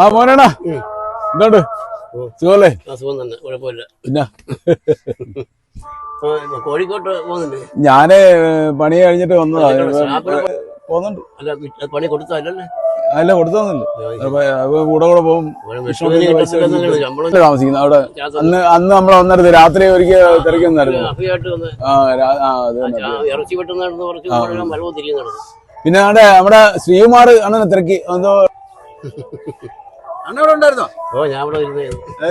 ആ മോനാണാ എന്തുണ്ട്? സുഖല്ലേ തന്നെ. കുഴപ്പമില്ല. പിന്നെ? ആ, കോഴിക്കോട്ട് പോകുന്നുണ്ട്. ഞാൻ പണി കഴിഞ്ഞിട്ട് വന്നതാ. പോകുന്നുണ്ട്. അല്ല പണി കൊടുത്തല്ലേ അല്ല കൊടുത്തൊന്നുമില്ല അപ്പൊ കൂടെ കൂടെ പോകും. താമസിക്കുന്ന. അവിടെ അന്ന് അന്ന് നമ്മൾ വന്നിരുന്നത് രാത്രി ഒരിക്കൽ തിരക്കുന്നായിരുന്നു. വന്നായിരുന്നു പിന്നെ അവിടെ നമ്മുടെ ശ്രീകുമാർ അണ്ണനെ തിരക്കി. എന്തോ അണ്ണ അവിടെ ഉണ്ടായിരുന്നോ? ഓ ഞാൻ ഇവിടെ ഇരുന്ന്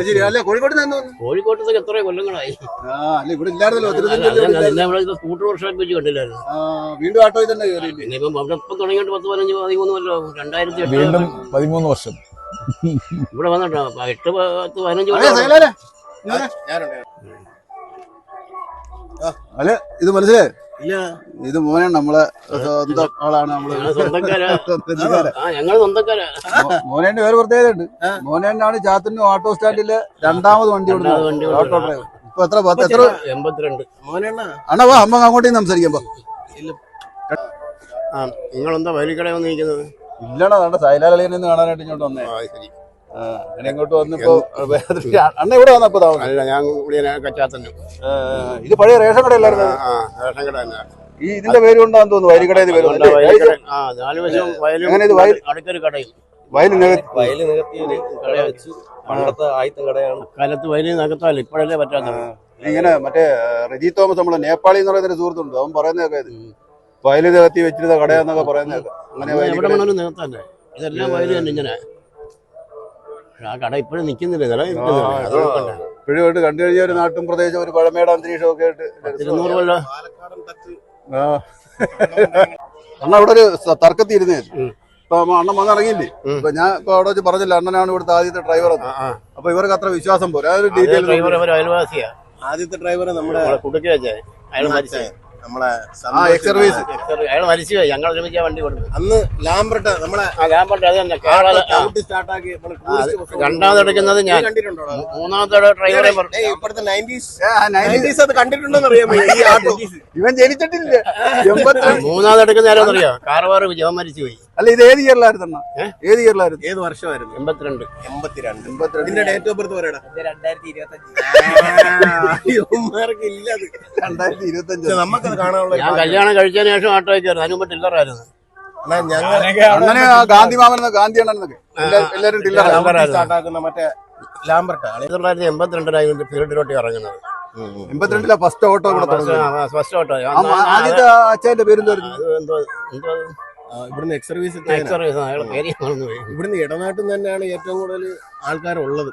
ശരി. അല്ലേ കോഴിക്കോട് നിന്ന് കോഴിക്കോട്ടത്തൊക്കെ എത്ര കൊല്ലങ്ങളായി. ആ അല്ല ഇവിടെ ഇല്ലായിരുന്നല്ലോ. നിന്നെ ഇവിടെ സ്കൂട്ടർ വർഷം വെച്ച് കണ്ടില്ലായിരുന്നു. വീണ്ടും ആട്ടോ തന്നെ കയറി പിന്നെ ഇപ്പം അവിടെ ഇപ്പം തുടങ്ങിയിട്ട് പത്ത് പതിനഞ്ച് പതിമൂന്ന് കൊല്ലം രണ്ടായിരത്തി വീണ്ടും പതിമൂന്ന് വർഷം. ഇവിടെ വന്നിട്ടോ? എട്ട് പത്ത് പതിനഞ്ച് കൊല്ലം അല്ല ഇത് മനസ്സിലായി? ഇല്ല. ഇത് മോനെ നമ്മളെ സ്വന്തം ആളാണ് നമ്മൾ. ഞങ്ങൾ സ്വന്തക്കാരാ. മോനേന്റെ വേറെ പ്രത്യേകത ഉണ്ട് മോനേനാണ് ചാത്തന്നൂർ ഓട്ടോ സ്റ്റാൻഡിൽ രണ്ടാമത് വണ്ടി ഓടുന്നത്. ഓട്ടോ. ഡ്രൈവർ ഇപ്പൊ എത്ര പത്ത് എത്ര? എൺപത്തിരണ്ട് അണ്ണാ വാ അമ്മ അങ്ങോട്ടേക്ക് സംസാരിക്കുമ്പോ ആ നിങ്ങളെന്താ വയലിക്കട വന്നിരിക്കുന്നത്? ഇല്ലടാ നമ്മുടെ സൈലാലിനെ കാണാനായിട്ട് ഇങ്ങോട്ട് വന്നേ. ആ, അങ്ങനെ ഇങ്ങോട്ട് വന്നപ്പോ അണ്ണ ഇവിടെ വന്നപ്പോ അല്ല ഞാൻ കച്ചാത്തന്നു ഇത് പഴയ റേഷൻ കടയല്ലായിരുന്നു റേഷൻ കട തന്നെ. ഈ ഇതിന്റെ പേര് കൊണ്ടാന്ന് തോന്നുന്നു വയലിക്കടയിൽ പേര് വയൽ- അടുത്തൊരു കടയും. വയലിന് വയൽ നികത്തി കട വെച്ച് പണ്ടത്തെ ആയിത്ത കടയാണ്. കാലത്ത് വയലിൽ നികത്താൽ ഇപ്പോഴല്ലേ പറ്റാത്ത ഇങ്ങനെ മറ്റേ റജി തോമസ് നമ്മളെ നേപ്പാളി എന്ന് പറയുന്ന ഒരു സുഹൃത്തുണ്ട്. അവൻ പറയുന്നതൊക്കെ ഇത്. വയൽ നികത്തി വെച്ചിരുന്ന കടയാന്നൊക്കെ പറയുന്നതൊക്കെ. അങ്ങനെ വയലിൽ വയലിക്കട ഇതെല്ലാം വയൽ തന്നെ ഇങ്ങനെ. ആ കട ഇപ്പോഴും നിൽക്കുന്നില്ല. ഇപ്പോഴുമായിട്ട് കണ്ടു കഴിഞ്ഞ ഒരു നാട്ടും പ്രദേശം ഒരു പഴമയുടെ അന്തരീക്ഷം ഒക്കെ ആയിട്ട് ഇരുന്നൂറ് കൊല്ലം. അണ്ണ അവിടെ ഒരു തർക്കത്തിൽ ഇരുന്നേ ഉം. ഇപ്പൊ അണ്ണൻ വന്നിറങ്ങിയില്ലേ ഇപ്പൊ ഞാൻ ഇപ്പൊ അവിടെ വെച്ച് പറഞ്ഞില്ല അണ്ണനാണ് ഇവിടുത്തെ ആദ്യത്തെ ഡ്രൈവർ. അപ്പൊ ഇവർക്ക് അത്ര വിശ്വാസം പോരാ. ഡീറ്റെയിൽ ഡ്രൈവർ ഒരു അയൽവാസിയാ. ആദ്യത്തെ ഡ്രൈവർ നമ്മുടെ കുടുക്കി വെച്ചേ അയാൾ മരിച്ചു നമ്മളെ സർവീസ് അയാൾ മരിച്ചു ഞങ്ങൾ ഒരുമിച്ച് വണ്ടി കൊടുത്തു. അന്ന് ലാംബർട്ട് നമ്മളെ പറഞ്ഞു അത് തന്നെ. സ്റ്റാർട്ടാക്കി നമ്മൾ ആ, tourist അത് bus കൊണ്ട് രണ്ടാമത് എടുക്കുന്നത് ഞാൻ. കണ്ടിട്ടുണ്ടോ? മൂന്നാമത്തെ ഡ്രൈവറെ ഇപ്പോഴത്തെ നയന്റീസ് നയന്റീസ് അത് കണ്ടിട്ടുണ്ടോന്ന് അറിയാമോ ഈ ആട്ടോ ഇവൻ ജനിച്ചിട്ടില്ല. എൺപത്തിരണ്ട്. മൂന്നാമത് എടുക്കുന്ന ആരോന്ന് അറിയോ കാർവാർ വിജയം മരിച്ചു പോയി അല്ല ഇത് ഏത് ഇയറിലായിരുന്നു? ഏത് ഇയറിലായിരുന്നു ഏത് വർഷമായിരുന്നു? എൺപത്തിരണ്ട്. എൺപത്തിരണ്ട്. എൺപത്തിരണ്ട്. ഇതിന്റെ ഡേറ്റ് ഓഫ് ബർത്ത് പറയടാ. രണ്ടായിരത്തി ഇരുപത്തി ഇല്ല രണ്ടായിരത്തി ഇരുപത്തി അഞ്ച് നമുക്കത് കാണാനുള്ള ഞാൻ കല്യാണം കഴിച്ചതിന് ശേഷം ആട്ടോ കയറി അതിന് മുമ്പ് ടില്ലറായിരുന്നു അങ്ങനെ ഗാന്ധി മാമൻ ഗാന്ധി അണ്ണനൊക്കെ എല്ലാരും ടില്ലർ സ്റ്റാർട്ടാക്കുന്ന മറ്റേ തൊള്ളായിരത്തി എൺപത്തിരണ്ടിലായിരുന്നു ഫീൽഡിലോട്ട് ഇറങ്ങുന്നത്. എൺപത്തിരണ്ടിലെ ഫസ്റ്റ് ഓട്ടോ ഫസ്റ്റ് ഓട്ടോ ആ, ആദ്യത്തെ അച്ഛന്റെ പേരെന്തായിരുന്നു? എന്തോ ഇവിടുന്ന് എക്സ് സർവീസ് ഇവിടുന്ന് ഇടനാട്ടിൽ നിന്ന് തന്നെയാണ് ഏറ്റവും കൂടുതൽ ആൾക്കാരുള്ളത്.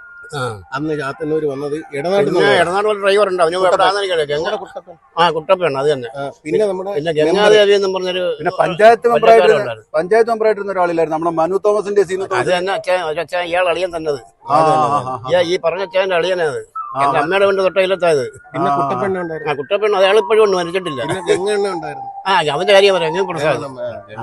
അന്ന് ചാത്തന്നൂര് വന്നത് ഇടനാട്ടിൽ പിന്നെ നിന്ന് ഇടനാട് ഒരു ഡ്രൈവർ ഉണ്ടാവും ഗംഗ ആ കുട്ടപ്പയാണ് അത് തന്നെ. പിന്നെ നമ്മുടെ പിന്നെ ഗംഗാദേവി എന്ന് പറഞ്ഞൊരു പിന്നെ പഞ്ചായത്ത് മെമ്പറായിട്ട് പഞ്ചായത്ത് മെമ്പറായിട്ടിരുന്ന ഒരാളില്ലായിരുന്നു. നമ്മുടെ മനു തോമസിന്റെ സീനു അത് തന്നെ അച്ഛൻ ഇയാൾ അളിയൻ തന്നത്. ഈ പറഞ്ഞ അച്ഛന്റെ അളിയനത് എന്റെ അമ്മയുടെ വീണ്ട് തൊട്ടയിലത്തായത് പിന്നെ കുട്ടപ്പെണ്ണ ഉണ്ടായിരുന്നു. ആ കുട്ടപ്പെണ്ണ് അയാൾ ഇപ്പോഴും ഉണ്ട് മരിച്ചിട്ടില്ല. പിന്നെ ഗംഗണ്ണ ഉണ്ടായിരുന്നു. ആ അവന്റെ കാര്യം പറയാം ഞാൻ പ്രസാദ്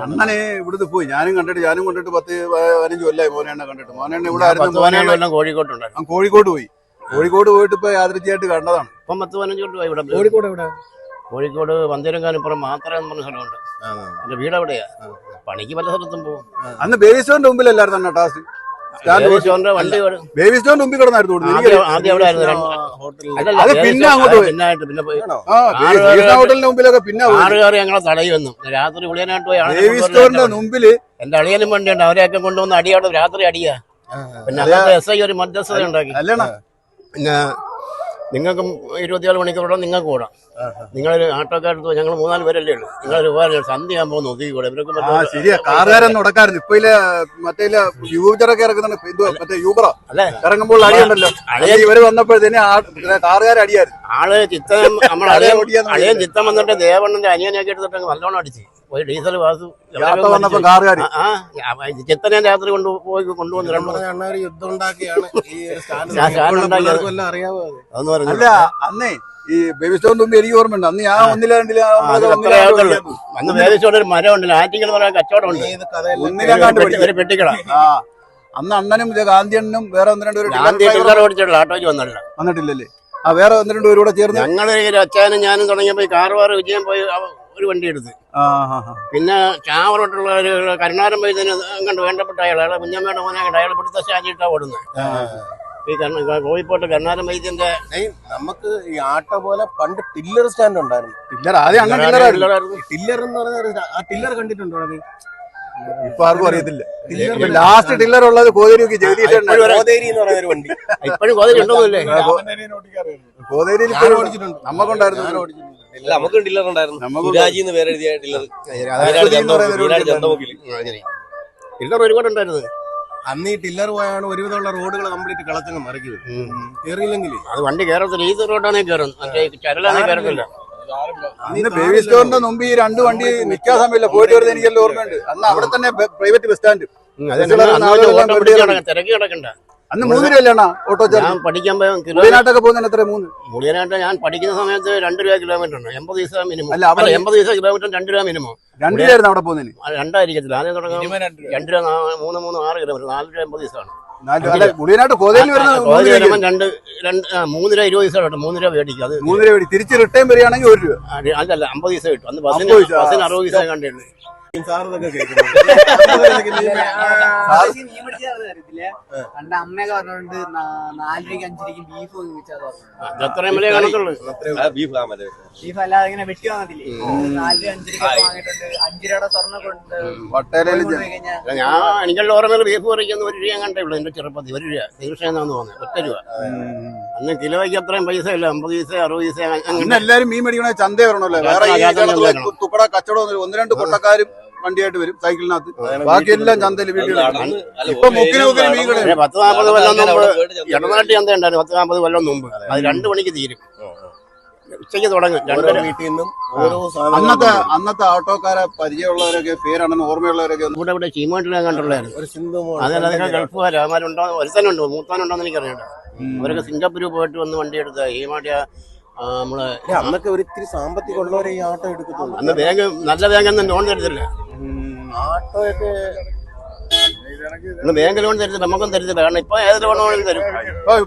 അണ്ണനെ ഇവിടുന്ന് പോയി. ഞാനും കണ്ടിട്ട് ഞാനും കണ്ടിട്ട് പത്ത് പതിനഞ്ച് കൊല്ലായി മോനെണ്ണ കണ്ടിട്ട്. മോനെണ്ണ ഇവിടെ ആയിരുന്നു. മോനെണ്ണ കോഴിക്കോട്ടുണ്ടായിരുന്നു കോഴിക്കോട് പോയി. കോഴിക്കോട് പോയിട്ട് ഇപ്പൊ യാദൃച്ഛയായിട്ട് കണ്ടതാണ്. ഇപ്പം പത്ത് പതിനഞ്ച് കൊണ്ട് പോയി ഇവിടെ. കോഴിക്കോട് ഇവിടെ കോഴിക്കോട് വന്തിരങ്കാനിപ്പുറം മാത്രമേ എന്ന് പറഞ്ഞ സ്ഥലമുണ്ട്. എന്റെ വീട് എവിടെയാ പണിക്ക് പല സ്ഥലത്തും പോകും. അന്ന് ബേബി സ്റ്റോറിന്റെ മുമ്പിലല്ലായിരുന്നു അണ്ണ ബേബി സ്റ്റോറിന്റെ മുമ്പിൽ കിടന്നായിരുന്നു അത് പിന്നെ അങ്ങോട്ട് പിന്നെ ഹോട്ടലിന്റെ മുമ്പിലൊക്കെ. ആറുകാർ ഞങ്ങളെ തടയുമെന്നു രാത്രി വിളിയാനായിട്ട് പോയി. ബേബി സ്റ്റോറിന്റെ എന്റെ- മുമ്പിൽ എന്റെ അളിയനും വണ്ടിയുണ്ട് അവരെയൊക്കെ കൊണ്ടുവന്ന് അടിയോടെ രാത്രി അടിയാ. പിന്നെ എസ് ഐ ഒരു മധ്യസ്ഥത ഉണ്ടാക്കി. പിന്നെ നിങ്ങൾക്കും ഇരുപത്തിനാല് മണിക്കൂർ ഓടാം നിങ്ങൾക്ക് ഓടാം. നിങ്ങളൊരു ആട്ടോക്കാരത്ത് ഞങ്ങൾ മൂന്നാൽ പേരല്ലേ ഉള്ളൂ. നിങ്ങളൊരു ഉപകാരം സന്ധ്യ ആകുമ്പോൾ നോക്കി കൂടെ. ഇവരൊക്കെ ശരിയാ. കാറുകാരൊന്നും ഉടക്കായിരുന്നു ഇപ്പൊ മറ്റേ യൂബറൊക്കെ ഇറക്കുന്നുണ്ട് മറ്റേ യൂബറ? അല്ലേ? ഇറങ്ങുമ്പോൾ അടിയുണ്ടല്ലോ അളിയൻ- ഇവർ വന്നപ്പോഴത്തേന് കാറുകാർ അടിയായിരുന്നു. ആൾ ചിത്തം നമ്മൾ അളിയൻ വന്നിട്ട് ദേവണ്ണന്റെ അനിയനൊക്കെ എടുത്തിട്ട് നല്ലോണം അടിച്ച്. പോയി ഡീസൽ വാസു ചിത്തനെ രാത്രി കൊണ്ട് പോയി കൊണ്ടുവന്ന് രണ്ടു യുദ്ധം ഉണ്ടാക്കിയാണ് അല്ല അന്നേ ഈ ബേബി സ്റ്റോൺ തുമ്പി എനിക്ക് ഓർമ്മയുണ്ട്. അന്ന് ഞാൻ ഒന്നില രണ്ടില അന്ന് വേദിച്ചോടെ ഒരു മരം ഉണ്ടല്ലോ ആറ്റിങ്ങൾ എന്ന് പറയുന്ന കച്ചവടം ഉണ്ട് ഒരു പെട്ടിക്കട. അന്ന് അണ്ണനും ഗാന്ധി ഗാന്ധിയണ്ണനും വേറെ ഒന്ന് രണ്ടു ആട്ടോയ്ക്ക് വന്നല്ല വന്നിട്ടില്ലല്ലേ? ആ വേറെ ഒന്ന് രണ്ട് പേരും കൂടെ ചേർന്ന് ഞങ്ങൾ അച്ഛനും ഞാനും തുടങ്ങിയപ്പോ വേറെ വിജയം പോയി. ഒരു വണ്ടി എടുത്ത്. പിന്നെ ചാവറോട്ടുള്ള ഒരു കരുണാരം വൈദ്യന് കണ്ട് വേണ്ടപ്പെട്ട അയാൾ അയാളെ കുഞ്ഞമ്മയുടെ മോനെ കണ്ട് അയാൾ പിടുത്ത ശാചിട്ടാ ഓടുന്നത് ഈ കോഴിക്കോട്ട് കരുണാരം വൈദ്യന്റെ നമുക്ക് ഈ ആട്ട പോലെ പണ്ട് ടില്ലർ സ്റ്റാൻഡ് ഉണ്ടായിരുന്നു. ടില്ലർ ആദ്യം. ടില്ലർ എന്ന് പറഞ്ഞ ആ ടില്ലർ കണ്ടിട്ടുണ്ടോ അത് ഇപ്പൊ ആർക്കും അറിയത്തില്ല. ലാസ്റ്റ് ടില്ലർ ഉള്ളത് കോതേരിക്ക് ഗോദേരി എന്ന് പറയുന്ന ഒരു വണ്ടി. ഇപ്പോഴും കോതൽ ഉണ്ടോന്നില്ലേ കോതേരിയിൽ ഞാൻ ഇല്ല നമുക്ക് ഡില്ലർ ഉണ്ടായിരുന്നു. സുരാജിന്ന് പേര് എഴുതിയ ഒരു ടില്ലർ ഒരുപാട് ഉണ്ടായിരുന്നു അന്ന് ഈ ടില്ലർ പോയാണ് ഒരുവിധമുള്ള റോഡുകൾ കംപ്ലീറ്റ് കളത്തിന് മറിക്കുന്നത്. കയറിയില്ലെങ്കിൽ അത് വണ്ടി കയറത്തില്ല ഈ റോഡാണേ കയറും ചരലാണേ കയറത്തില്ല അന്ന് ബേബി സ്റ്റോറിന്റെ മുമ്പ് ഈ രണ്ട് വണ്ടി നിൽക്കാൻ സമയമില്ല. പോയിട്ട് വരുന്നത് എനിക്കെല്ലാം ഓർമ്മയുണ്ട്. അന്ന് അവിടെ തന്നെ പ്രൈവറ്റ് ബസ് സ്റ്റാൻഡ് തിരക്കി കിടക്കണ്ട അന്ന് മൂന്ന് രൂപയല്ലേണ ഓട്ടോ ചാർജ് ഞാൻ പഠിക്കാൻ പോയ കിലോ കുളിനാട്ടൊക്കെ പോകുന്നതിന് എത്ര മൂന്ന്? മുടിയനായിട്ട് ഞാൻ പഠിക്കുന്ന സമയത്ത് രണ്ട് രൂപ കിലോമീറ്റർ ഉണ്ട്. എൺപത് പൈസ മിനിമം അല്ല, അവിടെ- അല്ല എൺപത് പൈസ കിലോമീറ്റർ രണ്ട് രൂപ മിനിമം രണ്ട് രൂപയായിരുന്നു അവിടെ പോകുന്നതിന്. അത് രണ്ടായിരിക്കത്തില്ല. ആദ്യം തുടങ്ങാം രണ്ട് രൂപ. നാ- മൂന്ന് മൂന്ന് ആറ് കിലോമീറ്റർ നാല് രൂപ എൺപത് പൈസ ആണ് നാല് അല്ല കോതയിൽ വരുന്ന മൂന്ന് രൂപ രണ്ട് രണ്ട് ആ, മൂന്ന് രൂപ ഇരുപത് പൈസ കിട്ടും. മൂന്ന് രൂപ മേടിക്കും. അത് മൂന്ന് രൂപ മേടി. തിരിച്ച് റിട്ടേൺ വരികയാണെങ്കിൽ ഒരു രൂപ. അത് അല്ലല്ല അമ്പത് പൈസ കിട്ടും. അന്ന് ബസ്സിന് അമ്പത് പൈസ, ആ. ബസ്സിന് അറുപത് പൈസ കേൾക്കുന്നത് പണ്ട് അമ്മയൊക്കെ പറഞ്ഞോണ്ട് ബീഫ് ബീഫ് അല്ലാതെ ഇങ്ങനെ വെട്ടി വാങ്ങത്തില്ലേ? നാല് രൂപ അഞ്ച് രൂപ വാങ്ങിയിട്ടുണ്ട്. അഞ്ച് രൂപയുടെ സ്വർണം കൊണ്ട് ഞാൻ എനിക്കുള്ള ഓർമ്മയിൽ ബീഫ് പറിക്കുന്ന ഒരു രൂപ കണ്ടേ ഉള്ളൂ. എന്റെ ചെറുപ്പത്തിൽ ഒരു രൂപ. തീർച്ചയായെന്നാന്ന് തോന്നുന്നത്. ഒറ്റ രൂപ. അന്ന് കിലോയ്ക്ക് അത്രയും പൈസ ഇല്ല. അമ്പത് പൈസ അറുപത് പൈസ എല്ലാരും മീൻ മേടിക്കണേ ചന്ത വരണല്ലോ വേറെ തുപ്പട കച്ചവടം ഒന്ന് രണ്ട് കൊട്ടക്കാരും വണ്ടിയായിട്ട് വരും സൈക്കിളിനകത്ത്. ബാക്കിയെല്ലാം ചന്തയിൽ വീട്ടിലാണ് ഇപ്പൊ മുക്കിന് മുക്കിന് മീൻ കട ഒരു പത്ത് നാൽപ്പത് കൊല്ലം മുമ്പ് ഇടനാട്ടി ചന്ത ഉണ്ടായിരുന്നു. പത്ത് നാൽപ്പത് കൊല്ലം മുമ്പ്. അത് രണ്ട് മണിക്ക് തീരും. ഉച്ചയ്ക്ക് തുടങ്ങും. രണ്ടര. വീട്ടിൽ നിന്നും ഓരോ അന്നത്തെ അന്നത്തെ ഓട്ടോക്കാരെ പരിചയമുള്ളവരൊക്കെ പേരാണെന്ന് ഓർമ്മയുള്ളവരൊക്കെ ഇവിടെ ഇവിടെ ചീമോട്ടിലെ കണ്ടുള്ളായിരുന്നു ഒരു സിന്ധു മോൾ അതല്ല അതൊക്കെ ഗൾഫുകാർ അവന്മാരുണ്ടോ? ഒരുത്തനുണ്ടോ മൂത്താനുണ്ടോന്ന് എനിക്കറിയണ്ട അവരൊക്കെ സിംഗപ്പൂരിൽ പോയിട്ട് വന്ന് വണ്ടി എടുത്ത ഹീമാട്ടിയ മാട്ടിയ നമ്മൾ അന്നൊക്കെ ഒരിത്തിരി സാമ്പത്തികം ഉള്ളവരെ ഈ ആട്ടോ എടുക്കത്തുള്ളൂ. അന്ന് ബാങ്ക് നല്ല ബാങ്ക് ഒന്നും ലോൺ തരത്തില്ല. ആട്ടോയൊക്കെ അന്ന് ബാങ്ക് ലോൺ തരത്തില്ല നമുക്കും തരത്തില്ല കാരണം ഇപ്പൊ ഏത് ലോൺ വേണമെങ്കിലും തരും.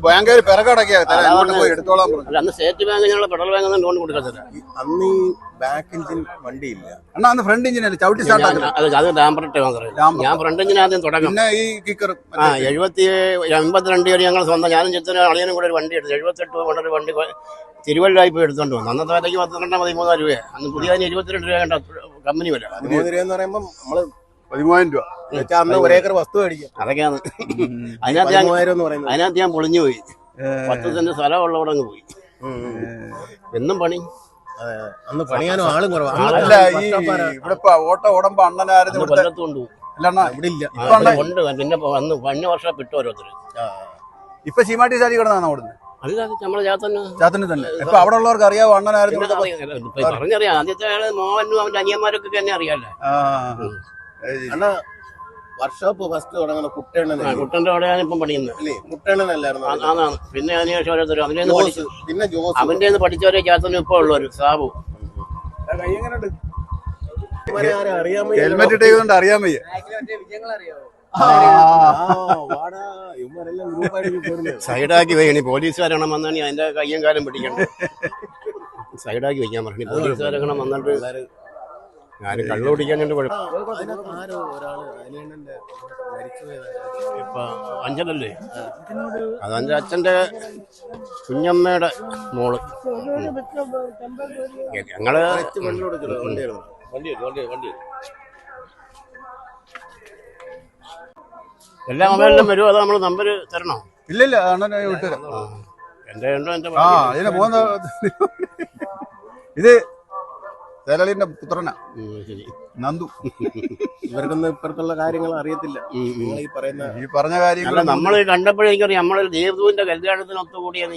ബാങ്കുകാർ പിറകടക്കിയ അങ്ങോട്ട് പോയി എടുത്തോളാൻ പറഞ്ഞു. അന്ന് സ്റ്റേറ്റ് ബാങ്ക് ഞങ്ങൾ ഫെഡറൽ ബാങ്ക് ഒന്നും ലോൺ കൊടുക്കത്തില്ല അന്ന് ഈ ബാക്ക് എഞ്ചിൻ വണ്ടിയില്ല. അണ്ണാ അന്ന് ഫ്രണ്ട് എഞ്ചിനല്ലേ ചവിട്ടി സ്റ്റാർട്ട് അത് മാത്രമേ ഡാമ്പർ. ഞാൻ ഫ്രണ്ട് എഞ്ചിൻ ആദ്യം തുടങ്ങും. പിന്നെ ഈ കിക്കർ ആ എഴുപത്തി എൺപത്തിരണ്ട് വരെ ഞങ്ങൾ സ്വന്തം ഞാനും ചെത്തനും അളിയനും കൂടെ ഒരു വണ്ടി എടുത്തു. എഴുപത്തെട്ട് കൊണ്ടൊരു വണ്ടി തിരുവല്ലായി പോയി എടുത്തോണ്ട് വന്നു. അന്നത്തെ വിലയ്ക്ക് പന്ത്രണ്ട് പതിമൂന്നാൽ രൂപ അന്ന് പുതിയ ഇരുപത്തിരണ്ട് രൂപ കണ്ട കമ്പനി വില. പതിമൂന്ന് രൂപ എന്ന് പറയുമ്പോൾ നമ്മൾ പതിമൂവായിരം രൂപ. അന്ന് ഒരേക്കർ വസ്തു മേടിക്കും. അതൊക്കെയാണ്. അതിനകത്ത് ഞാൻ അതിനകത്ത് ഞാൻ പൊളിഞ്ഞു പോയി. പത്ത് സെന്റ് സ്ഥലമുള്ളവിടെ അങ്ങ് പോയി. എന്നും പണി. അന്ന് പണിയാനും ആളും കുറവാണ് അല്ല ഈ ഇവിടെ ഓട്ടം ഓടുമ്പോ അണ്ണനായിരുന്നു കൊല്ലത്ത് കൊണ്ടുപോകും പിന്നെ വന്ന് കഴിഞ്ഞ വർഷം വിട്ടു ഓരോരുത്തർ ഇപ്പൊ ചീമാട്ടി സാരി കിടന്നാണ് അവിടുന്ന് ചാത്തിന് തന്നെ. ഇപ്പൊ അവിടെ ഉള്ളവർക്ക് അറിയാവോ അണ്ണനായിരുന്നു പറഞ്ഞറിയാം. ആദ്യത്തെ ആൾ മോഹനും അവന്റെ അനിയന്മാരൊക്കെ തന്നെ അറിയാല്ലേ. അണ്ണാ വർക്ക്ഷോപ്പ് ഫസ്റ്റ് തുടങ്ങുന്ന കുട്ടേണ്ണൻ കുട്ടന്റെ അവിടെയാണ് ഇപ്പം പഠിക്കുന്നത് അല്ലേ ആണാണ് പിന്നെ അതിനുശേഷം ഓരോരുത്തരും അവന്റെ നിന്ന് പഠിച്ചു. പിന്നെ ജോസ്. അവന്റെ നിന്ന് പഠിച്ചവരെ ജാത്തനും ഇപ്പൊ ഉള്ളവര് സാബു. ഹെൽമെറ്റ് ഇട്ടേക്കുന്നുണ്ട് അറിയാൻ വയ്യ. സൈഡാക്കി വയ്ക്കണി പോലീസുകാരണം വന്നാണ് അതിന്റെ കയ്യും കാലം പിടിക്കണ്ടേ. സൈഡാക്കി വെക്കാൻ പറഞ്ഞു. പോലീസുകാരണം വന്നിട്ട് ഞാൻ കള്ളു കുടിക്കാൻ കണ്ട് കുഴപ്പം. ഇപ്പൊ അഞ്ചലല്ലേ അതെന്റെ അച്ഛന്റെ കുഞ്ഞമ്മയുടെ മോൾ. ഞങ്ങൾ. എല്ലാ മൊബൈലിലും വരുമോ അതോ നമ്മൾ നമ്പർ തരണോ? ഇല്ലില്ല ഇല്ല അണ്ണനെ വിട്ടുതരാം എന്റെ ഉണ്ടോ എന്റെ ആ ഇതിനെ പോകുന്ന ഇത് തേരളിന്റെ പുത്രനാ. ശരി നന്ദു. ഇവർക്കൊന്നും ഇപ്പുറത്തുള്ള കാര്യങ്ങൾ അറിയത്തില്ല. നിങ്ങൾ ഈ പറയുന്ന ഈ പറഞ്ഞ കാര്യങ്ങൾ നമ്മൾ കണ്ടപ്പോഴേക്കറിയാം നമ്മൾ ദേവദൂവിന്റെ കല്യാണത്തിന് ഒത്തുകൂടിയാണ്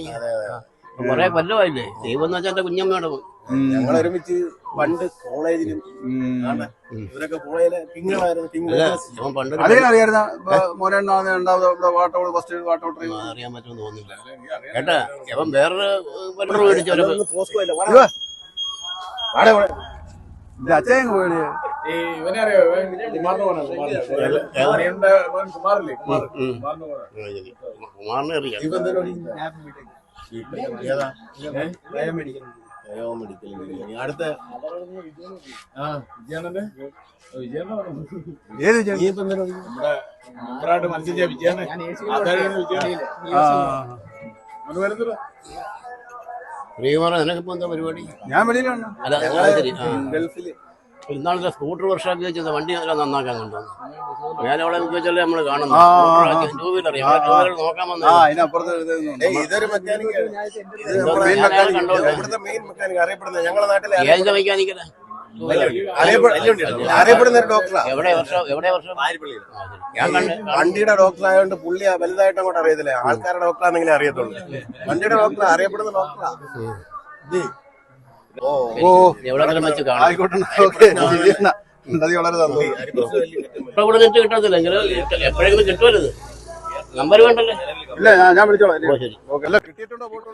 കുറെ കൊല്ലമായില്ലേ? ദൈവം എന്ന് വെച്ചാൽ എന്റെ കുഞ്ഞമ്മയുടെ മോൻ. ഞങ്ങൾ ഒരുമിച്ച് പണ്ട് കോളേജിലും. ഇവരൊക്കെ കോളേജിലെ മോനെ ഫസ്റ്റ് അറിയാൻ പറ്റുമെന്ന് തോന്നുന്നില്ല. കേട്ടാ ഇവൻ വേറൊരു മേടിച്ചു ഇല്ല അച്ഛൻ ഇവനെ അറിയോ? കുമാറിന്റെ കുമാറില്ലേ? കുമാർ കുമാറിന് അറിയാം. അടുത്ത ഏത് വിജയൻ? നമ്മുടെ മത്സരിച്ച ആ, ശ്രീകുമാർ നിനക്കിപ്പോ എന്താ പരിപാടി? ഞാൻ വെളിയിലാണ്. അല്ല അത് ശരി. ആ. ഗൾഫിൽ. ഇന്നാളത്തെ സ്കൂട്ടർ വർഷാക്കി വെച്ചത് വണ്ടി എല്ലാം നന്നാക്കാൻ കൊണ്ടുവന്നു? ഞാൻ അവിടെ വെച്ചല്ലേ നമ്മൾ കാണുന്നത്? ആ, ടൂ വീലർ ടൂ വീലർ നോക്കാൻ ആ വന്നത് അതിനപ്പുറത്ത് ഒന്നും ഏയ് ഇതൊരു മെക്കാനിക് ഇത് നമ്മുടെ ഇവിടുത്തെ മെയിൻ മെക്കാനിക് അറിയപ്പെടുന്ന ഞങ്ങളുടെ നാട്ടിലെ ഏതിന്റെ മെക്കാനിക്കല? അറിയപ്പെടുന്ന അറിയപ്പെടുന്ന ഒരു ഡോക്ടറാ എവിടെ വർഷം എവിടെ വർഷം ആ, ഞാൻ കണ്ട് വണ്ടിയുടെ ഡോക്ടർ ആയതുകൊണ്ട് പുള്ളി വലുതായിട്ട് അങ്ങോട്ട് അറിയത്തില്ല ആൾക്കാരുടെ ഡോക്ടറാണെങ്കിലും അറിയത്തുള്ളൂ വണ്ടിയുടെ ഡോക്ടർ അറിയപ്പെടുന്ന ഡോക്ടറാ ഓ ആയിക്കോട്ടെ വളരെ നന്ദി ഇപ്പൊ ഇവിടെ നെറ്റ് കിട്ടത്തില്ല എപ്പോഴെങ്കിലും കിട്ടുമല്ലോ നമ്പർ വേണ്ടല്ലേ ഇല്ല ഞാൻ വിളിച്ചോളാം കിട്ടിയിട്ടുണ്ടോ ഫോട്ടോ